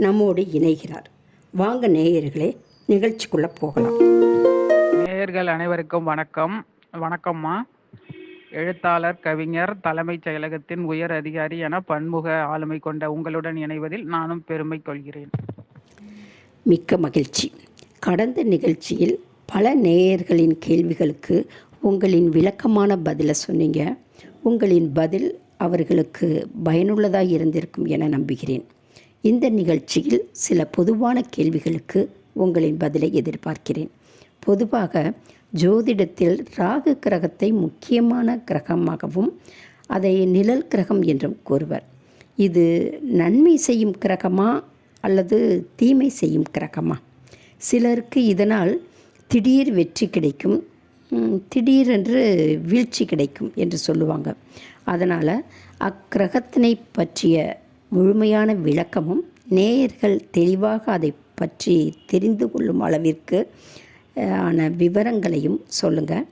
நம்மோடு இணைகிறார். வாங்க நேயர்களே நிகழ்ச்சிக்குள்ளே போகலாம். நேயர்கள் அனைவருக்கும் வணக்கம். வணக்கம்மா. எழுத்தாளர் கவிஞர் தலைமைச் செயலகத்தின் உயர் அதிகாரி என பன்முக ஆளுமை கொண்ட உங்களுடன் இணைவதில் நானும் பெருமை கொள்கிறேன். மிக்க மகிழ்ச்சி. கடந்த நிகழ்ச்சியில் பல நேயர்களின் கேள்விகளுக்கு உங்களின் விளக்கமான பதிலை சொன்னீங்க. உங்களின் பதில் அவர்களுக்கு பயனுள்ளதாக இருந்திருக்கும் என நம்புகிறேன். இந்த நிகழ்ச்சியில் சில பொதுவான கேள்விகளுக்கு உங்களின் பதிலை எதிர்பார்க்கிறேன். பொதுவாக ஜோதிடத்தில் ராகு கிரகத்தை முக்கியமான கிரகமாகவும் அதை நிழல் கிரகம் என்றும் கூறுவர். இது நன்மை செய்யும் கிரகமா அல்லது தீமை செய்யும் கிரகமா? சிலருக்கு இதனால் திடீர் வெற்றி கிடைக்கும் திடீரென்று வீழ்ச்சி கிடைக்கும் என்று சொல்லுவாங்க. அதனால் அக்கிரகத்தினை பற்றிய முழுமையான விளக்கமும் நேயர்கள் தெளிவாக அதை பற்றி தெரிந்து கொள்ளும் அளவிற்கு ஆன விவரங்களையும் சொல்லுங்கள்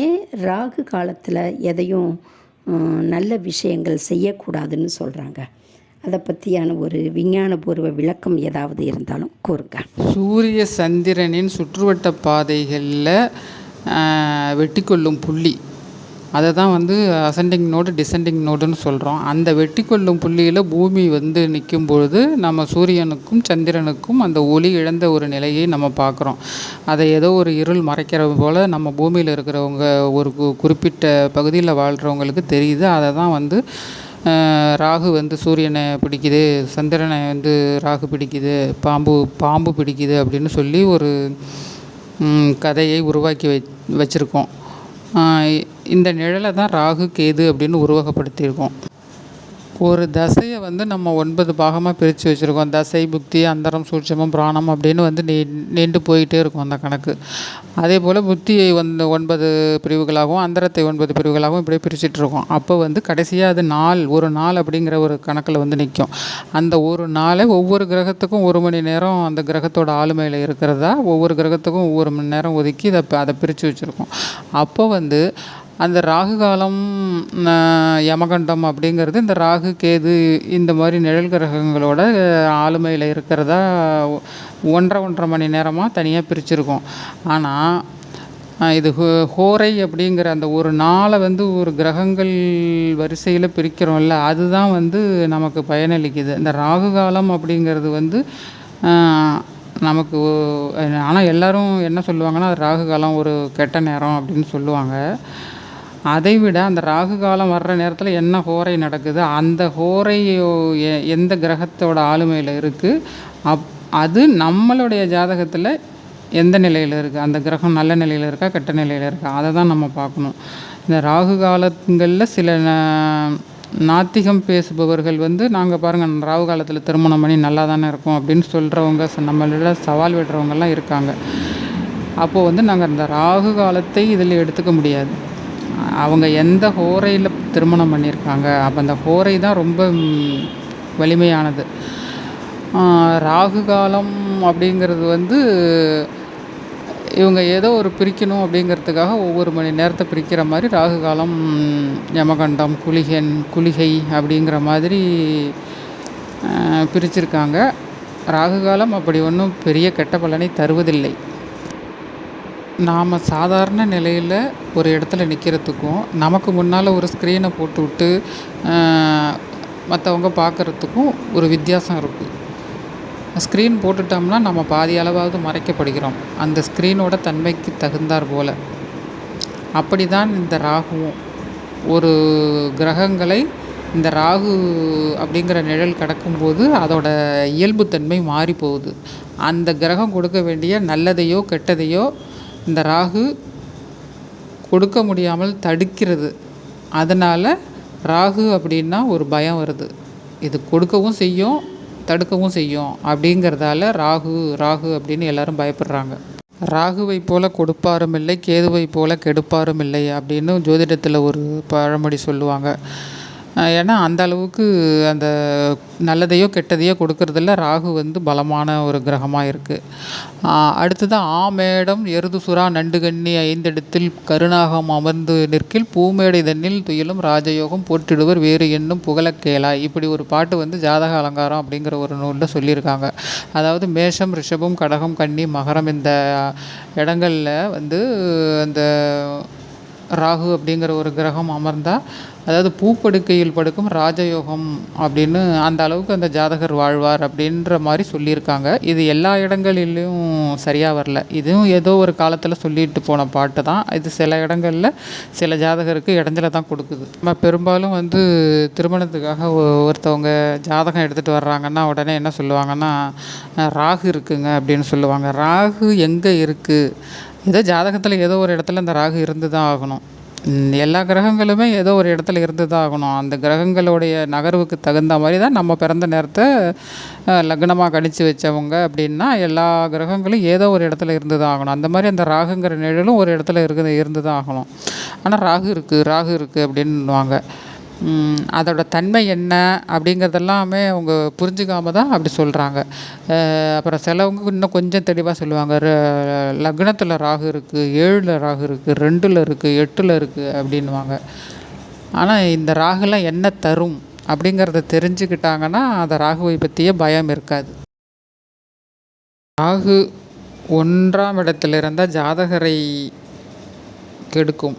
ஏன் ராகு காலத்தில் எதையும் நல்ல விஷயங்கள் செய்யக்கூடாதுன்னு சொல்கிறாங்க அதை பற்றியான ஒரு விஞ்ஞானபூர்வ விளக்கம் ஏதாவது இருந்தாலும் கூறுங்க. சூரிய சந்திரனின் சுற்றுவட்ட பாதைகளில் வெட்டிக்கொள்ளும் புள்ளி. அதை தான் வந்து அசெண்டிங் நோடு டிசெண்டிங் நோடுன்னு சொல்கிறோம் அந்த வெட்டி கொள்ளும் புள்ளியில் பூமி வந்து நிற்கும் பொழுது நம்ம சூரியனுக்கும் சந்திரனுக்கும் அந்த ஒளி இழந்த ஒரு நிலையை நம்ம பார்க்குறோம். அதை ஏதோ ஒரு இருள் மறைக்கிற போல் நம்ம பூமியில் இருக்கிறவங்க ஒரு கு- குறிப்பிட்ட பகுதியில் வாழ்கிறவங்களுக்கு தெரியுது. அதை தான் வந்து ராகு வந்து சூரியனை பிடிக்குது சந்திரனை வந்து ராகு பிடிக்குது பாம்பு பாம்பு பிடிக்குது அப்படின்னு சொல்லி ஒரு கதையை உருவாக்கி வை வச்சுருக்கோம். இந்த நிழலை தான் ராகு கேது அப்படின்னு உருவகப்படுத்தியிருக்கோம். ஒரு தசையை வந்து நம்ம ஒன்பது பாகமாக பிரித்து வச்சுருக்கோம். தசை புக்தி அந்தரம் சூட்சமம் பிராணம் அப்படின்னு வந்து நீ நீண்டு போயிட்டே இருக்கும் அந்த கணக்கு. அதே போல் புத்தியை வந்து ஒன்பது பிரிவுகளாகவும் அந்தரத்தை ஒன்பது பிரிவுகளாகவும் இப்படியே பிரிச்சுட்டு இருக்கோம். அப்போ வந்து கடைசியாக அது நாள் ஒரு நாள் அப்படிங்கிற ஒரு கணக்கில் வந்து நிற்கும் அந்த ஒரு நாளை ஒவ்வொரு கிரகத்துக்கும் ஒரு மணி நேரம் அந்த கிரகத்தோட ஆளுமையில் இருக்கிறதா? ஒவ்வொரு கிரகத்துக்கும் ஒவ்வொரு மணி நேரம் ஒதுக்கி இதை அதை பிரித்து வச்சுருக்கோம். அப்போ வந்து அந்த ராகு காலம் யமகண்டம் அப்படிங்கிறது இந்த ராகு கேது இந்த மாதிரி நிழல் கிரகங்களோட ஆளுமையில் இருக்கிறதா ஒன்றரை ஒன்றரை மணி நேரமாக தனியாக பிரிச்சுருக்கோம். ஆனால் இது ஹோ- ஹோரை அப்படிங்கிற அந்த ஒரு நாளை வந்து ஒரு கிரகங்கள் வரிசையில் பிரிக்கிறோம்ல அதுதான் வந்து நமக்கு பயனளிக்குது. இந்த ராகு காலம் அப்படிங்கிறது வந்து நமக்கு ஆனால் எல்லோரும் என்ன சொல்லுவாங்கன்னா அது ராகு காலம் ஒரு கெட்ட நேரம் அப்படின்னு சொல்லுவாங்க. அதை விட அந்த ராகு காலம் வர்ற நேரத்தில் என்ன ஹோரை நடக்குது அந்த ஹோரை எ- எந்த கிரகத்தோட ஆளுமையில் இருக்குது அப் அது நம்மளுடைய ஜாதகத்தில் எந்த நிலையில் இருக்குது அந்த கிரகம் நல்ல நிலையில் இருக்கா கெட்ட நிலையில் இருக்கா அதை தான் நம்ம பார்க்கணும். இந்த ராகு காலங்களில் சில நாத்திகம் பேசுபவர்கள் வந்து நாங்கள் பாருங்கள் ராகு காலத்தில் திருமணம் பண்ணி நல்லா தானே இருக்கும் அப்படின்னு சொல்கிறவங்க நம்மளோட சவால் விடுறவங்கெல்லாம் இருக்காங்க. அப்போது வந்து நாங்கள் அந்த ராகு காலத்தை இதில் எடுத்துக்க முடியாது. அவங்க எந்த ஹோரையில் திருமணம் பண்ணியிருக்காங்க அப்போ அந்த ஹோரை தான் ரொம்ப வலிமையானது. ராகு காலம் அப்படிங்கிறது வந்து இவங்க ஏதோ ஒரு பிரிக்கணும் அப்படிங்கிறதுக்காக ஒவ்வொரு மணி நேரத்தை பிரிக்கிற மாதிரி ராகு காலம் யமகண்டம் குளிகன் குளிகை அப்படிங்கிற மாதிரி பிரிச்சிருக்காங்க. ராகு காலம் அப்படி ஒன்றும் பெரிய கெட்ட பலனை தருவதில்லை. நாம் சாதாரண நிலையில் ஒரு இடத்துல நிற்கிறதுக்கும் நமக்கு முன்னால் ஒரு ஸ்க்ரீனை போட்டு விட்டு மற்றவங்க பார்க்குறதுக்கும் ஒரு வித்தியாசம் இருக்குது ஸ்க்ரீன் போட்டுட்டோம்னா நம்ம பாதி அளவாவது மறைக்கப்படுகிறோம். அந்த ஸ்க்ரீனோட தன்மைக்கு தகுந்தாற் போல். அப்படி தான் இந்த ராகுவும் ஒரு கிரகங்களை இந்த ராகு அப்படிங்கிற நிழல் கடக்கும்போது அதோட இயல்புத்தன்மை மாறி போகுது. அந்த கிரகம் கொடுக்க வேண்டிய நல்லதையோ கெட்டதையோ இந்த ராகு கொடுக்க முடியாமல் தடுக்கிறது. அதனால் ராகு அப்படின்னா ஒரு பயம் வருது. இது கொடுக்கவும் செய்யும் தடுக்கவும் செய்யும். அப்படிங்கிறதால ராகு ராகு அப்படின்னு எல்லாரும் பயப்படுறாங்க. ராகுவை போல கொடுப்பாரும் இல்லை கேதுவை போல கெடுப்பாரும் இல்லை அப்படின்னு ஜோதிடத்தில் ஒரு பழமொழி சொல்லுவாங்க. ஏன்னா அந்த அளவுக்கு அந்த நல்லதையோ கெட்டதையோ கொடுக்கறதில்ல. ராகு வந்து பலமான ஒரு கிரகமாக இருக்குது அடுத்தது ஆமேடம் எருது சுறா நண்டுகண்ணி ஐந்தெடுத்தில் கருணாகம் அமர்ந்து நிற்கில் பூமேடை தன்னில் துயிலும் ராஜயோகம் போற்றிடுவர் வேறு என்னும் புகழக் இப்படி ஒரு பாட்டு வந்து ஜாதக அலங்காரம் அப்படிங்கிற ஒரு நூலில் சொல்லியிருக்காங்க. அதாவது மேஷம் ரிஷபம் கடகம் கன்னி மகரம் இந்த இடங்களில் வந்து அந்த ராகு அப்படிங்கிற ஒரு கிரகம் அமர்ந்தால் அதாவது பூப்படுக்கையில் படுக்கும் ராஜயோகம் அப்படின்னு அந்த அளவுக்கு அந்த ஜாதகர் வாழ்வார் அப்படின்ற மாதிரி சொல்லியிருக்காங்க. இது எல்லா இடங்களிலும் சரியாக வரல. இதுவும் ஏதோ ஒரு காலத்தில் சொல்லிட்டு போன பாட்டு தான். இது சில இடங்களில் சில ஜாதகருக்கு இடஞ்சல தான் கொடுக்குது. நம்ம பெரும்பாலும் வந்து திருமணத்துக்காக ஒருத்தவங்க ஜாதகம் எடுத்துகிட்டு வர்றாங்கன்னா உடனே என்ன சொல்லுவாங்கன்னா ராகு இருக்குங்க அப்படின்னு சொல்லுவாங்க. ராகு எங்கே இருக்குது ஏதோ ஜாதகத்தில் ஏதோ ஒரு இடத்துல இந்த ராகு இருந்து தான் ஆகணும் எல்லா கிரகங்களுமே ஏதோ ஒரு இடத்துல இருந்து தான் ஆகணும். அந்த கிரகங்களுடைய நகர்வுக்கு தகுந்த மாதிரி தான் நம்ம பிறந்த நேரத்தை லக்னமாக கணிச்சு வச்சவங்க அப்படின்னா எல்லா கிரகங்களும் ஏதோ ஒரு இடத்துல இருந்து தான் ஆகணும். அந்த மாதிரி அந்த ராகுங்கிற நிழலும் ஒரு இடத்துல இருக்குது இருந்து தான் ஆகணும். ஆனால் ராகு இருக்குது ராகு இருக்குது அப்படின்னுவாங்க அதோட தன்மை என்ன அப்படிங்கிறதெல்லாமே அவங்க புரிஞ்சுக்காம தான் அப்படி சொல்கிறாங்க அப்புறம் சிலவங்க இன்னும் கொஞ்சம் தெளிவாக சொல்லுவாங்க. லக்னத்தில் ராகு இருக்குது ஏழில் ராகு இருக்குது ரெண்டில் இருக்குது எட்டில் இருக்குது அப்படின்வாங்க ஆனால் இந்த ராகுலாம் என்ன தரும் அப்படிங்கிறத தெரிஞ்சுக்கிட்டாங்கன்னா அந்த ராகுவை பற்றியே பயம் இருக்காது. ராகு ஒன்றாம் இடத்துல இருந்தால் ஜாதகரை கெடுக்கும்.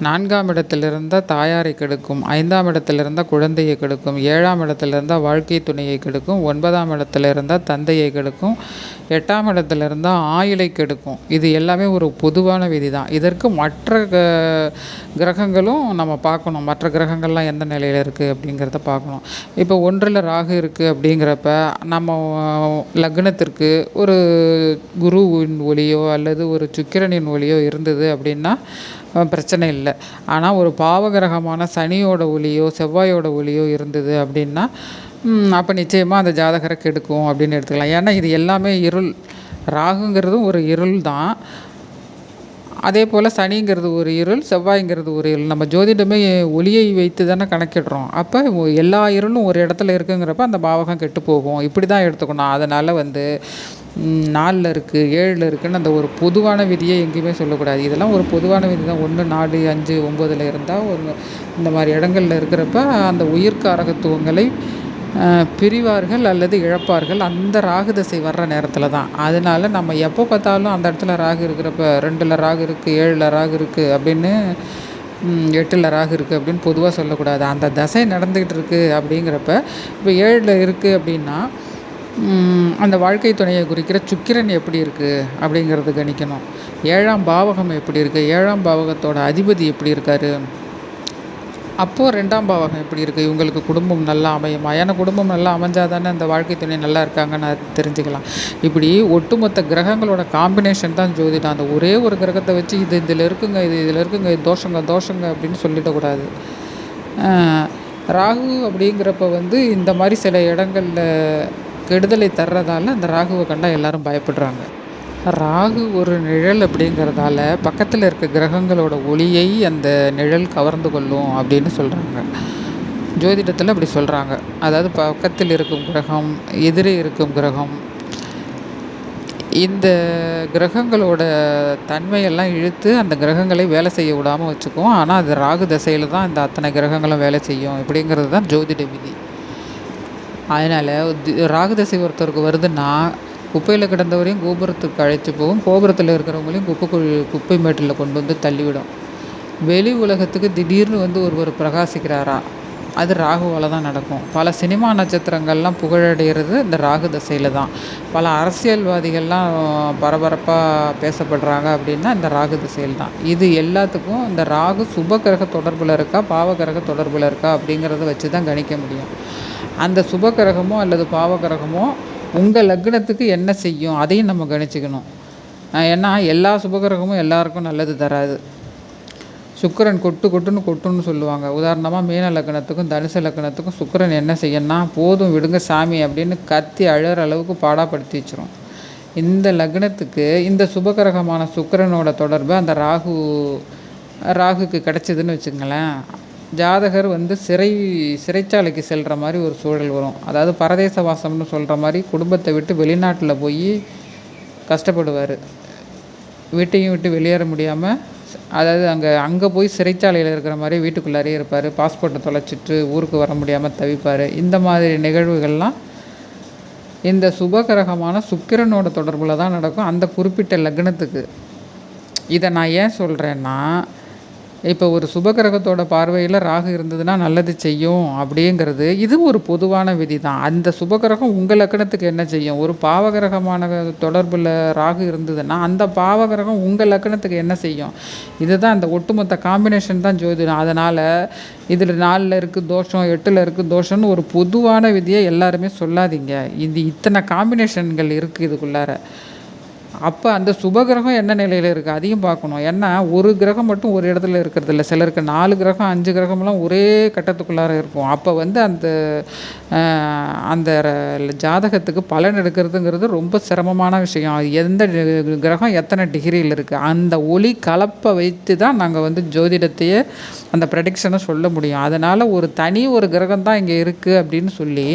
நான்காம் இடத்துல இருந்தால் தாயாரை கெடுக்கும் ஐந்தாம் இடத்துல இருந்தால் குழந்தையை கெடுக்கும் ஏழாம் இடத்துல இருந்தால் வாழ்க்கை துணையை கெடுக்கும் ஒன்பதாம் இடத்துல இருந்தால் தந்தையை கெடுக்கும் எட்டாம் இடத்துல இருந்தால் ஆயுளை கெடுக்கும். இது எல்லாமே ஒரு பொதுவான விதி தான் இதற்கு மற்ற க- கிரகங்களும் நம்ம பார்க்கணும். மற்ற கிரகங்கள்லாம் எந்த நிலையில் இருக்குது அப்படிங்கிறத பார்க்கணும். இப்போ ஒன்றில் ராகு இருக்குது அப்படிங்கிறப்ப நம்ம லக்னத்திற்கு ஒரு குருவின் ஒளியோ அல்லது ஒரு சுக்கிரனின் ஒளியோ இருந்தது அப்படின்னா பிரச்சனை இல்லை. ஆனால் ஒரு பாவகிரகமான சனியோட ஒளியோ செவ்வாயோட ஒளியோ இருந்தது அப்படின்னா அப்போ நிச்சயமாக அந்த ஜாதகரை கெடுக்கும் அப்படின்னு எடுத்துக்கலாம். ஏன்னா இது எல்லாமே இருள். ராகுங்கிறதும் ஒரு இருள் தான். அதே போல் சனிங்கிறது ஒரு இருள் செவ்வாய்ங்கிறது ஒரு இருள். நம்ம ஜோதிடமே ஒளியை வைத்து தானே கணக்கிடுறோம். அப்போ எல்லா இருளும் ஒரு இடத்துல இருக்குங்கிறப்ப அந்த பாவகம் கெட்டு போகும். இப்படி தான் எடுத்துக்கணும். அதனால் வந்து நாலில் இருக்குது ஏழில் இருக்குதுன்னு அந்த ஒரு பொதுவான விதியை எங்கேயுமே சொல்லக்கூடாது. இதெல்லாம் ஒரு பொதுவான விதி தான் ஒன்று நாலு அஞ்சு ஒம்போதில் இருந்தால் ஒரு இந்த மாதிரி இடங்கள்ல இருக்கிறப்ப அந்த உயிர்காரகத்துவங்களை பிரிவார்கள் அல்லது இழப்பார்கள். அந்த ராகு தசை வர்ற நேரத்தில் தான். அதனால நம்ம எப்போ பார்த்தாலும் அந்த இடத்துல ராகு இருக்கிறப்ப ரெண்டில் ராகு இருக்குது ஏழில் ராகு இருக்குது அப்படின்னு எட்டில் ராகு இருக்குது அப்படின்னு பொதுவாக சொல்லக்கூடாது. அந்த தசை நடந்துக்கிட்டு இருக்குது அப்படிங்கிறப்ப இப்போ ஏழில் இருக்குது அப்படின்னா அந்த வாழ்க்கை துணையை குறிக்கிற சுக்கிரன் எப்படி இருக்குது அப்படிங்கிறது கணிக்கணும். ஏழாம் பாவகம் எப்படி இருக்குது ஏழாம் பாவகத்தோட அதிபதி எப்படி இருக்காரு? அப்போது ரெண்டாம் பாவகம் எப்படி இருக்குது இவங்களுக்கு குடும்பம் நல்லா அமையுமா? ஏன்னா குடும்பம் நல்லா அமைஞ்சால் தானே அந்த வாழ்க்கை துணை நல்லா இருக்காங்கன்னு தெரிஞ்சுக்கலாம். இப்படி ஒட்டுமொத்த கிரகங்களோட காம்பினேஷன் தான் ஜோதிடம் அந்த ஒரே ஒரு கிரகத்தை வச்சு இது இதில் இருக்குங்க இது இதில் இருக்குங்க இது தோஷங்க தோஷங்க அப்படின்னு சொல்லிடக்கூடாது ராகு அப்படிங்கிறப்ப வந்து இந்த மாதிரி சில இடங்களில் கெடுதலை தர்றதால அந்த ராகுவை கண்டால் எல்லாரும் பயப்படுறாங்க. ராகு ஒரு நிழல் அப்படிங்கிறதால பக்கத்தில் இருக்க கிரகங்களோட ஒளியை அந்த நிழல் கவர்ந்து கொள்ளும் அப்படின்னு சொல்கிறாங்க ஜோதிடத்தில் அப்படி சொல்கிறாங்க அதாவது பக்கத்தில் இருக்கும் கிரகம் எதிரே இருக்கும் கிரகம் இந்த கிரகங்களோட தன்மையெல்லாம் இழுத்து அந்த கிரகங்களை வேலை செய்ய விடாமல் வச்சுக்கும் ஆனால் அது ராகு தசையில் தான் இந்த அத்தனை கிரகங்களும் வேலை செய்யும் அப்படிங்கிறது தான் ஜோதிட விதி. அதனால் ராகு தசை ஒருத்தருக்கு வருதுன்னா குப்பையில் கிடந்தவரையும் கோபுரத்துக்கு அழைச்சி போகும். கோபுரத்தில் இருக்கிறவங்களையும் குப்பை குழி குப்பை மேட்டில் கொண்டு வந்து தள்ளிவிடும். வெளி உலகத்துக்கு திடீர்னு வந்து ஒருவர் பிரகாசிக்கிறாரா? அது ராகுவால் தான் நடக்கும். பல சினிமா நட்சத்திரங்கள்லாம் புகழடைகிறது இந்த ராகு தசையில் தான். பல அரசியல்வாதிகள்லாம் பரபரப்பாக பேசப்படுறாங்க அப்படின்னா இந்த ராகு திசையில் தான். இது எல்லாத்துக்கும் இந்த ராகு சுப கிரக தொடர்பில் இருக்கா பாவ கிரக தொடர்பில் இருக்கா அப்படிங்கிறத வச்சு தான் கணிக்க முடியும். அந்த சுப கிரகமோ அல்லது பாவ கிரகமோ உங்கள் லக்னத்துக்கு என்ன செய்யும்? அதையும் நம்ம கணிச்சுக்கணும் ஏன்னா எல்லா சுபகிரகமும் எல்லாருக்கும் நல்லது தராது. சுக்கிரன் கொட்டு கொட்டுன்னு கொட்டுன்னு சொல்லுவாங்க. உதாரணமாக மீன லக்னத்துக்கும் தனுசு லக்னத்துக்கும் சுக்கிரன் என்ன செய்யணும்னா போதும் விடுங்க சாமி அப்படின்னு கத்தி அழகிற அளவுக்கு பாடாப்படுத்தி வச்சிரும். இந்த லக்னத்துக்கு இந்த சுபகிரகமான சுக்கரனோட தொடர்பு அந்த ராகு ராகுக்கு கிடச்சிதுன்னு வச்சுங்களேன் ஜாதகர் வந்து சிறை சிறைச்சாலைக்கு செல்கிற மாதிரி ஒரு சூழல் வரும். அதாவது பரதேச வாசம்னு சொல்கிற மாதிரி குடும்பத்தை விட்டு வெளிநாட்டில் போய் கஷ்டப்படுவார். வீட்டையும் விட்டு வெளியேற முடியாமல் அதாவது அங்கே அங்கே போய் சிறைச்சாலையில் இருக்கிற மாதிரி வீட்டுக்குள்ளாரே இருப்பார். பாஸ்போர்ட்டை தொலைச்சிட்டு ஊருக்கு வர முடியாமல் தவிப்பார். இந்த மாதிரி நிகழ்வுகள்லாம் இந்த சுபகிரகமான சுக்கிரனோட தொடர்பில் தான் நடக்கும். அந்த குறிப்பிட்ட லக்னத்துக்கு. இதை நான் ஏன் சொல்கிறேன்னா இப்போ ஒரு சுபகிரகத்தோட பார்வையில் ராகு இருந்ததுன்னா நல்லது செய்யும் அப்படிங்கிறது இது ஒரு பொதுவான விதி தான் அந்த சுபகிரகம் உங்கள் லக்கணத்துக்கு என்ன செய்யும்? ஒரு பாவகிரகமான தொடர்பில் ராகு இருந்ததுன்னா அந்த பாவகிரகம் உங்கள் லக்கணத்துக்கு என்ன செய்யும்? இதுதான் அந்த ஒட்டுமொத்த காம்பினேஷன் தான் ஜோதிடம். அதனால் இதில் நாலில் இருக்குது தோஷம் எட்டில் இருக்குது தோஷம்னு ஒரு பொதுவான விதியை எல்லாருமே சொல்லாதீங்க. இது இத்தனை காம்பினேஷன்கள் இருக்குது இதுக்குள்ளார. அப்போ அந்த சுபகிரகம் என்ன நிலையில் இருக்குது அதையும் பார்க்கணும். ஏன்னா ஒரு கிரகம் மட்டும் ஒரு இடத்துல இருக்கிறது இல்லை. சிலருக்கு நாலு கிரகம் அஞ்சு கிரகம்லாம் ஒரே கட்டத்துக்குள்ளார இருக்கும். அப்போ வந்து அந்த அந்த ஜாதகத்துக்கு பலன் எடுக்கிறதுங்கிறது ரொம்ப சிரமமான விஷயம். எந்த கிரகம் எத்தனை டிகிரியில் இருக்குது அந்த ஒளி கலப்பை வைத்து தான் நாங்கள் வந்து ஜோதிடத்தையே அந்த ப்ரெடிக்ஷனை சொல்ல முடியும். அதனால் ஒரு தனி ஒரு கிரகம் தான் இங்கே இருக்குது அப்படின்னு சொல்லி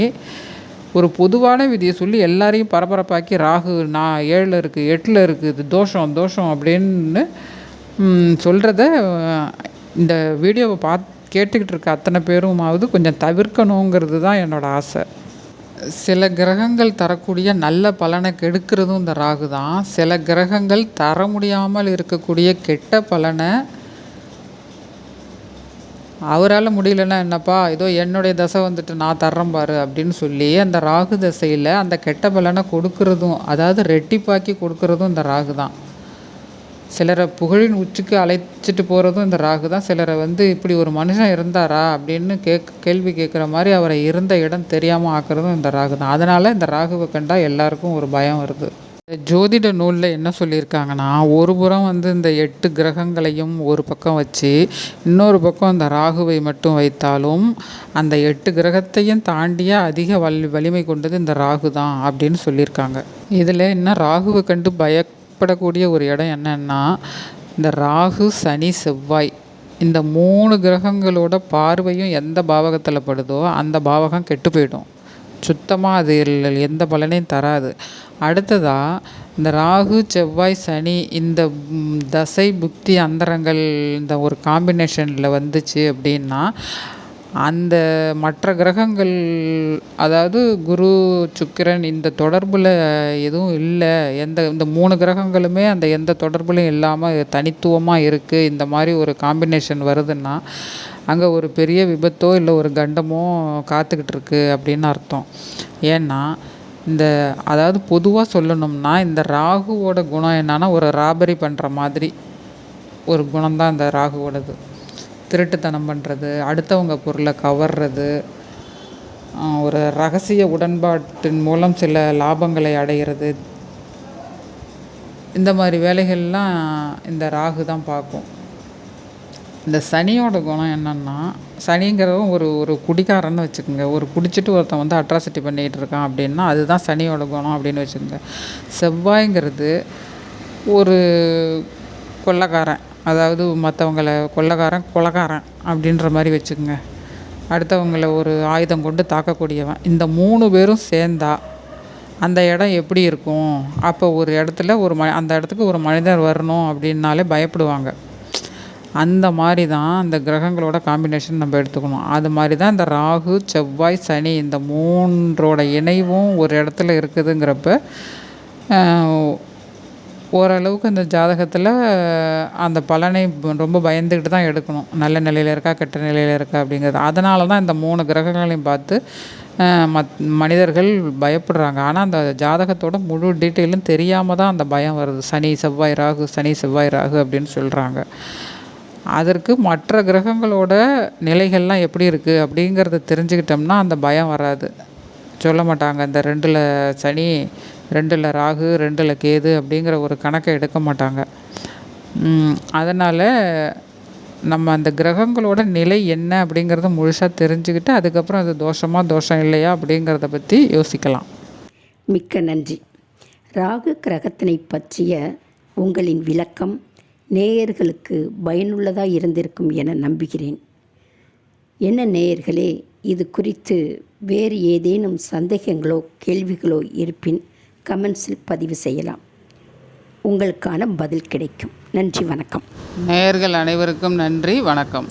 ஒரு பொதுவான விதியை சொல்லி எல்லாரையும் பரபரப்பாக்கி ராகு நான் ஏழில் இருக்குது எட்டில் இருக்குது இது தோஷம் தோஷம் அப்படின்னு சொல்கிறத இந்த வீடியோவை பார்த்து கேட்டுக்கிட்டு இருக்க அத்தனை பேருமாவது கொஞ்சம் தவிர்க்கணுங்கிறது தான் என்னோட ஆசை. சில கிரகங்கள் தரக்கூடிய நல்ல பலனை கெடுக்கிறதும் இந்த ராகு தான். சில கிரகங்கள் தர முடியாமல் இருக்கக்கூடிய கெட்ட பலனை அவரால் முடியலன்னா என்னப்பா? ஏதோ என்னுடைய தசை வந்துட்டு நான் தர்றேன் பாரு அப்படின்னு சொல்லி அந்த ராகு தசையில் அந்த கெட்ட பலனை கொடுக்கறதும் அதாவது ரெட்டிப்பாக்கி கொடுக்கறதும் இந்த ராகு தான். சிலரை புகழின் உச்சிக்கு அழைச்சிட்டு போகிறதும் இந்த ராகு தான். சிலரை வந்து இப்படி ஒரு மனுஷன் இருந்தாரா அப்படின்னு கேக் கேள்வி கேட்குற மாதிரி அவரை இருந்த இடம் தெரியாமல் ஆக்குறதும் இந்த ராகு தான். அதனால் இந்த ராகுவை கண்டால் எல்லாருக்கும் ஒரு பயம் வருது. ஜோதிட நூலில் என்ன சொல்லியிருக்காங்கன்னா ஒரு புறம் வந்து இந்த எட்டு கிரகங்களையும் ஒரு பக்கம் வச்சு இன்னொரு பக்கம் அந்த ராகுவை மட்டும் வைத்தாலும் அந்த எட்டு கிரகத்தையும் தாண்டிய அதிக வல் வலிமை கொண்டது இந்த ராகு தான் அப்படின்னு சொல்லியிருக்காங்க. இதில் என்ன ராகுவை கண்டு பயப்படக்கூடிய ஒரு இடம் என்னன்னா இந்த ராகு சனி செவ்வாய். இந்த மூணு கிரகங்களோட பார்வையும் எந்த பாவகத்தில் படுதோ அந்த பாவகம் கெட்டு போயிடும். சுத்தமாக அது எந்த பலனையும் தராது. அடுத்ததாக இந்த ராகு செவ்வாய் சனி இந்த தசை புக்தி அந்தரங்கள் இந்த ஒரு காம்பினேஷனில் வந்துச்சு அப்படின்னா அந்த மற்ற கிரகங்கள் அதாவது குரு சுக்கிரன் இந்த தொடர்பில் எதுவும் இல்லை. எந்த இந்த மூணு கிரகங்களுமே அந்த எந்த தொடர்புலையும் இல்லாமல் தனித்துவமாக இருக்குது இந்த மாதிரி ஒரு காம்பினேஷன் வருதுன்னா அங்கே ஒரு பெரிய விபத்தோ இல்லை ஒரு கண்டமோ காத்துக்கிட்டு இருக்கு அப்படின்னு அர்த்தம். ஏன்னா இந்த அதாவது பொதுவாக சொல்லணும்னா இந்த ராகுவோட குணம் என்னன்னா ஒரு ராபரி பண்ணுற மாதிரி ஒரு குணம்தான் இந்த ராகுவோடது. திருட்டுத்தனம் பண்ணுறது அடுத்தவங்க பொருளை கவர்றது ஒரு ரகசிய உடன்பாட்டின் மூலம் சில லாபங்களை அடைகிறது இந்த மாதிரி வேலைகள்லாம் இந்த ராகு தான் பார்க்கும். இந்த சனியோட குணம் என்னென்னா சனிங்கிறதும் ஒரு ஒரு குடிகாரன்னு வச்சுக்கோங்க. ஒரு குடிச்சிட்டு ஒருத்தன் வந்து அட்ராசிட்டி பண்ணிகிட்டு இருக்கான் அப்படின்னா அதுதான் சனியோட குணம் அப்படின்னு வச்சுக்கோங்க. செவ்வாய்ங்கிறது ஒரு கொள்ளக்காரன். அதாவது மற்றவங்கள கொள்ளக்காரன் கொலைகாரன் அப்படின்ற மாதிரி வச்சுக்கோங்க. அடுத்தவங்கள ஒரு ஆயுதம் கொண்டு தாக்கக்கூடியவன். இந்த மூணு பேரும் சேர்ந்தா அந்த இடம் எப்படி இருக்கும்? அப்போ ஒரு இடத்துல ஒரு ம அந்த இடத்துக்கு ஒரு மனிதர் வரணும் அப்படின்னாலே பயப்படுவாங்க. அந்த மாதிரி தான் அந்த கிரகங்களோட காம்பினேஷன் நம்ம எடுத்துக்கணும். அது மாதிரி தான் இந்த ராகு செவ்வாய் சனி இந்த மூன்றோட இணைவும் ஒரு இடத்துல இருக்குதுங்கிறப்ப ஓரளவுக்கு அந்த ஜாதகத்தில் அந்த பலனை ரொம்ப பயந்துக்கிட்டு தான் எடுக்கணும். நல்ல நிலையில் இருக்கா கெட்ட நிலையில் இருக்கா அப்படிங்கிறது. அதனால தான் இந்த மூணு கிரகங்களையும் பார்த்து மத் மனிதர்கள் பயப்படுறாங்க. ஆனால் அந்த ஜாதகத்தோட முழு டீட்டெயிலும் தெரியாமல் தான் அந்த பயம் வருது. சனி செவ்வாய் ராகு சனி செவ்வாய் ராகு அப்படின்னு சொல்கிறாங்க அதற்கு மற்ற கிரகங்களோட நிலைகள்லாம் எப்படி இருக்குது அப்படிங்கிறத தெரிஞ்சுக்கிட்டோம்னா அந்த பயம் வராது. சொல்ல மாட்டாங்க. இந்த ரெண்டில் சனி ரெண்டில் ராகு ரெண்டில் கேது அப்படிங்கிற ஒரு கணக்கை எடுக்க மாட்டாங்க. அதனால் நம்ம அந்த கிரகங்களோட நிலை என்ன அப்படிங்கிறத முழுசாக தெரிஞ்சுக்கிட்டு அதுக்கப்புறம் அது தோஷமாக தோஷம் இல்லையா அப்படிங்கிறத பற்றி யோசிக்கலாம். மிக்க நன்றி. ராகு கிரகத்தினை பற்றிய உங்களின் விளக்கம் நேயர்களுக்கு பயனுள்ளதாக இருந்திருக்கும் என நம்புகிறேன். என்ன நேயர்களே இது குறித்து வேறு ஏதேனும் சந்தேகங்களோ கேள்விகளோ இருப்பின் கமெண்ட்ஸில் பதிவு செய்யலாம். உங்களுக்கான பதில் கிடைக்கும். நன்றி வணக்கம். நேயர்கள் அனைவருக்கும் நன்றி வணக்கம்.